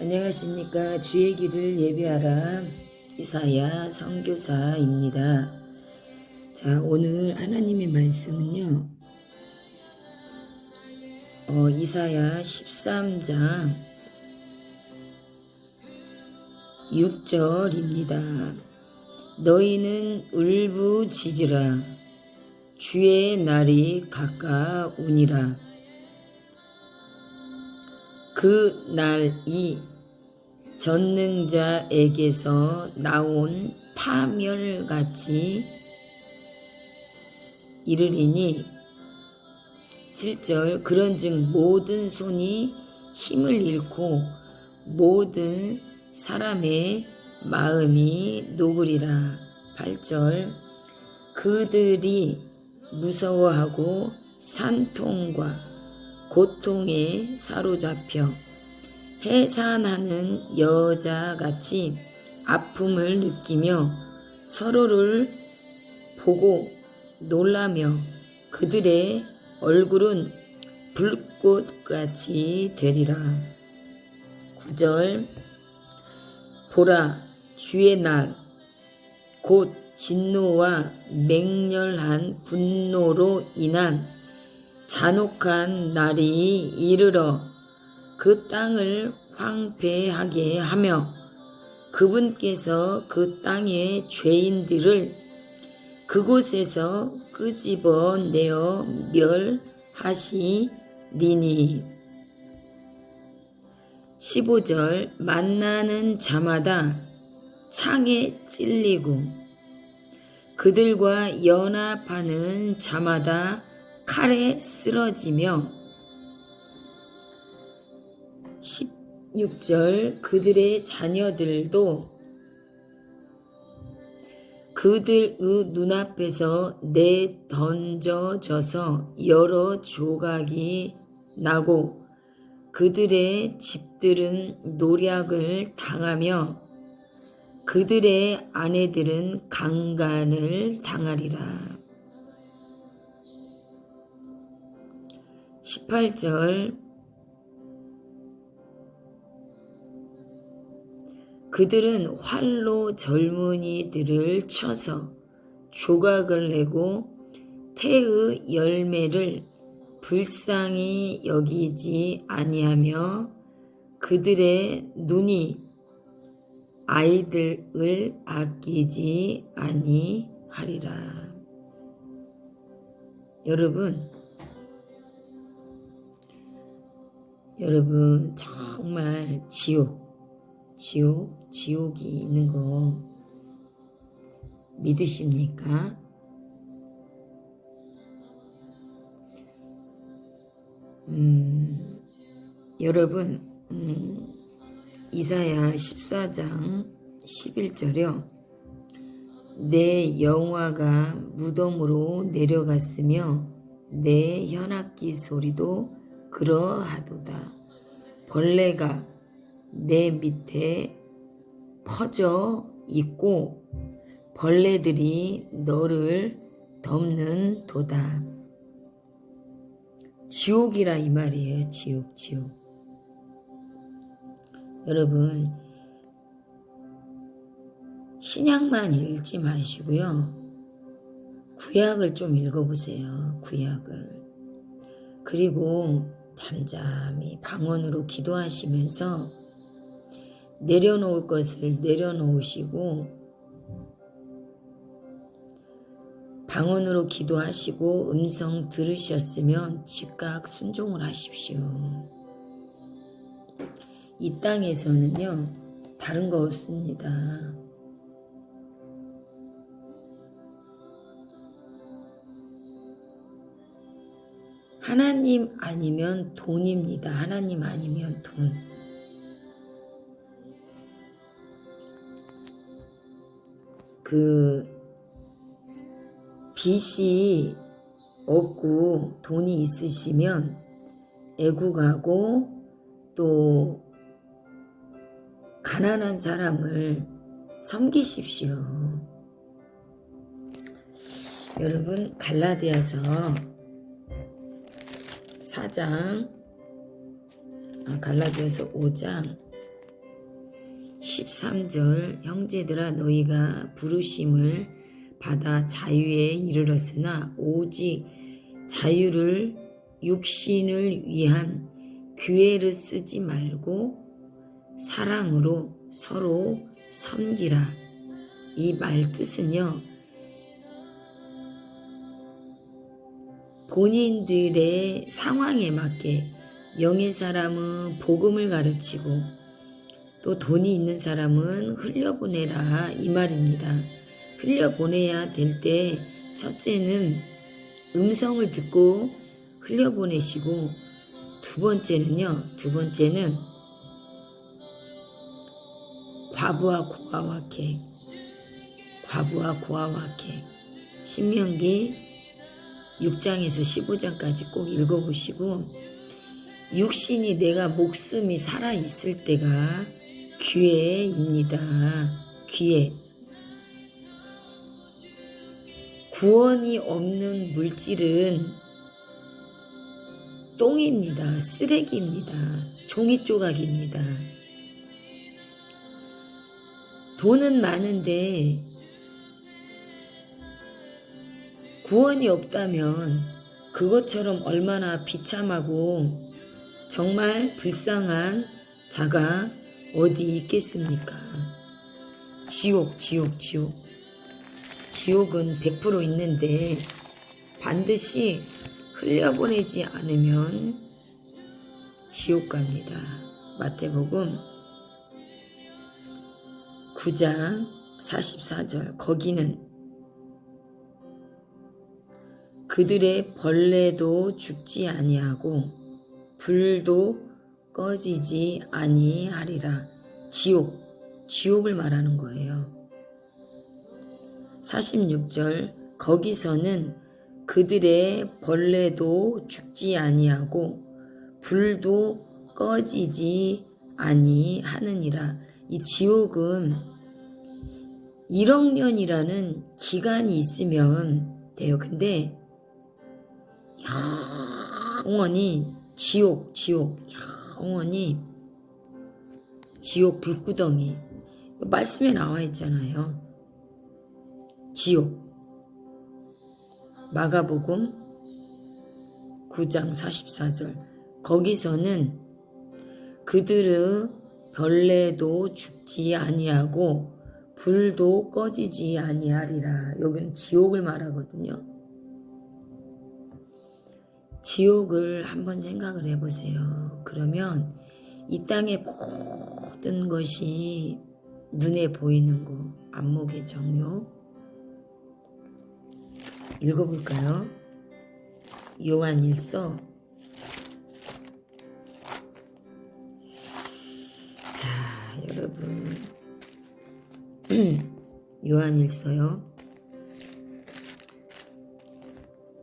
안녕하십니까. 주의 길을 예비하라. 이사야 선교사입니다. 자 오늘 하나님의 말씀은요. 어, 이사야 13장 6절입니다. 너희는 울부짖으라. 주의 날이 가까우니라. 그 날이 전능자에게서 나온 파멸같이 이르리니 7절 그런즉 모든 손이 힘을 잃고 모든 사람의 마음이 녹으리라. 8절 그들이 무서워하고 산통과 고통에 사로잡혀 해산하는 여자같이 아픔을 느끼며 서로를 보고 놀라며 그들의 얼굴은 불꽃같이 되리라. 9절 보라 주의 날 곧 진노와 맹렬한 분노로 인한 잔혹한 날이 이르러 그 땅을 황폐하게 하며 그분께서 그 땅의 죄인들을 그곳에서 끄집어 내어 멸하시리니. 15절 만나는 자마다 창에 찔리고 그들과 연합하는 자마다 칼에 쓰러지며 16절 그들의 자녀들도 그들의 눈앞에서 내던져져서 여러 조각이 나고 그들의 집들은 노략을 당하며 그들의 아내들은 강간을 당하리라. 18절 그들은 활로 젊은이들을 쳐서 조각을 내고 태의 열매를 불쌍히 여기지 아니하며 그들의 눈이 아이들을 아끼지 아니하리라. 여러분, 여러분 정말 지옥, 지옥, 지옥이 있는 거 믿으십니까? 음, 여러분, 음, 이사야 14장 11절이요. 내 영화가 무덤으로 내려갔으며 내 현악기 소리도 그러하도다. 벌레가 내 밑에 퍼져 있고 벌레들이 너를 덮는 도다. 지옥이라 이 말이에요. 지옥, 지옥. 여러분, 신약만 읽지 마시고요. 구약을 좀 읽어보세요. 구약을. 그리고 잠잠히 방언으로 기도하시면서 내려놓을 것을 내려놓으시고 방언으로 기도하시고 음성 들으셨으면 즉각 순종을 하십시오. 이 땅에서는요, 다른 거 없습니다. 하나님 아니면 돈입니다. 하나님 아니면 돈. 그 빚이 없고 돈이 있으시면 애국하고 또 가난한 사람을 섬기십시오. 여러분 갈라디아서 4장 아, 갈라디아서 5장 13절 형제들아 너희가 부르심을 받아 자유에 이르렀으나 오직 자유를 육신을 위한 기회를 쓰지 말고 사랑으로 서로 섬기라. 이 말 뜻은요. 본인들의 상황에 맞게 영의 사람은 복음을 가르치고 또 돈이 있는 사람은 흘려보내라 이 말입니다. 흘려보내야 될 때 첫째는 음성을 듣고 흘려보내시고 두 번째는요. 두 번째는 과부와 고아와케 과부와 고아와케 신명기 6장에서 15장까지 꼭 읽어보시고 육신이 내가 목숨이 살아 있을 때가 기회입니다. 기회. 구원이 없는 물질은 똥입니다. 쓰레기입니다. 종이 조각입니다. 돈은 많은데 구원이 없다면 그것처럼 얼마나 비참하고 정말 불쌍한 자가 어디 있겠습니까? 지옥, 지옥, 지옥. 지옥은 100% 있는데 반드시 흘려보내지 않으면 지옥 갑니다. 마태복음 9장 44절 거기는 그들의 벌레도 죽지 아니하고 불도 꺼지지 아니하리라. 지옥, 지옥을 말하는 거예요. 46절 거기서는 그들의 벌레도 죽지 아니하고 불도 꺼지지 아니하느니라. 이 지옥은 1억 년이라는 기간이 있으면 돼요. 근데 영원히 지옥, 지옥, 영원히 지옥 불구덩이. 말씀에 나와 있잖아요. 지옥. 마가복음 9장 44절. 거기서는 그들의 벌레도 죽지 아니하고 불도 꺼지지 아니하리라. 여기는 지옥을 말하거든요. 지옥을 한번 생각을 해보세요. 그러면 이 땅의 모든 것이 눈에 보이는 거, 안목의 정욕. 읽어볼까요? 요한 일서. 자, 여러분. 요한 일서요.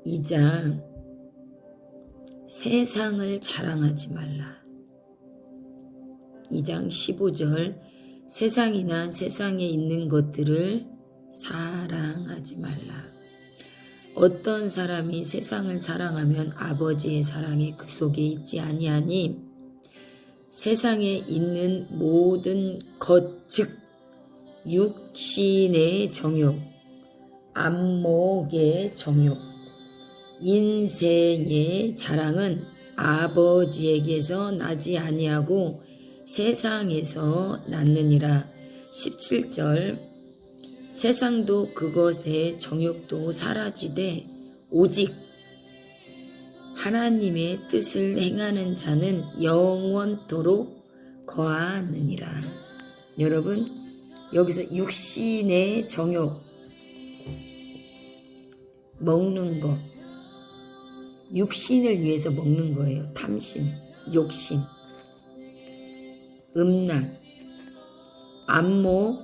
2장 세상을 자랑하지 말라. 2장 15절 세상이나 세상에 있는 것들을 사랑하지 말라. 어떤 사람이 세상을 사랑하면 아버지의 사랑이 그 속에 있지 아니하니 세상에 있는 모든 것, 즉 육신의 정욕, 안목의 정욕, 인생의 자랑은 아버지에게서 나지 아니하고 세상에서 났느니라. 17절 세상도 그것의 정욕도 사라지되 오직 하나님의 뜻을 행하는 자는 영원토록 거하느니라. 여러분 여기서 육신의 정욕 먹는 것 육신을 위해서 먹는 거예요. 탐심, 욕심, 음란, 안목,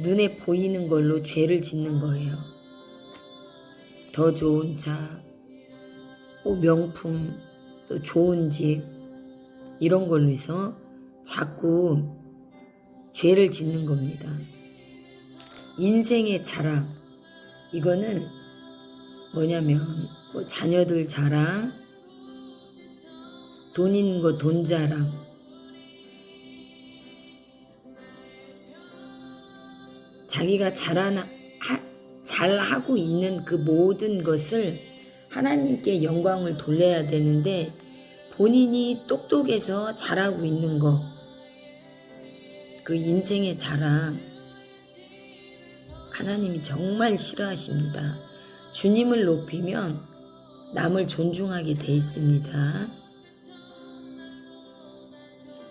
눈에 보이는 걸로 죄를 짓는 거예요. 더 좋은 차, 또 명품, 또 좋은 집, 이런 걸로 해서 자꾸 죄를 짓는 겁니다. 인생의 자랑, 이거는 뭐냐면, 뭐 자녀들 자랑, 돈 있는 거 돈 자랑, 자기가 잘하나 하, 잘하고 있는 그 모든 것을 하나님께 영광을 돌려야 되는데 본인이 똑똑해서 잘하고 있는 거, 그 인생의 자랑, 하나님이 정말 싫어하십니다. 주님을 높이면 남을 존중하게 돼 있습니다.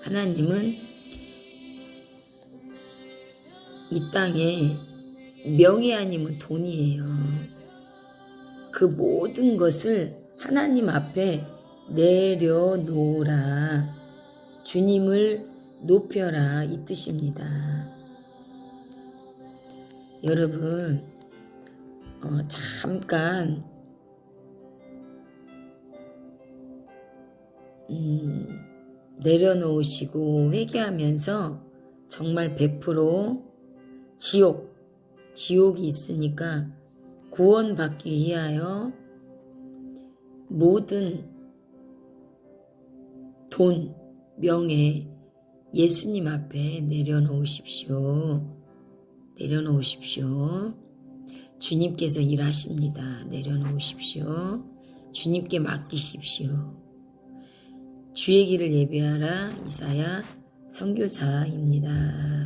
하나님은 이 땅에 명예 아니면 돈이에요. 그 모든 것을 하나님 앞에 내려놓으라. 주님을 높여라. 이 뜻입니다. 여러분, 어, 잠깐, 음, 내려놓으시고 회개하면서 정말 100% 지옥, 지옥이 있으니까 구원받기 위하여 모든 돈, 명예, 예수님 앞에 내려놓으십시오. 내려놓으십시오. 주님께서 일하십니다. 내려놓으십시오. 주님께 맡기십시오. 주의 길을 예배하라 이사야 선교사입니다.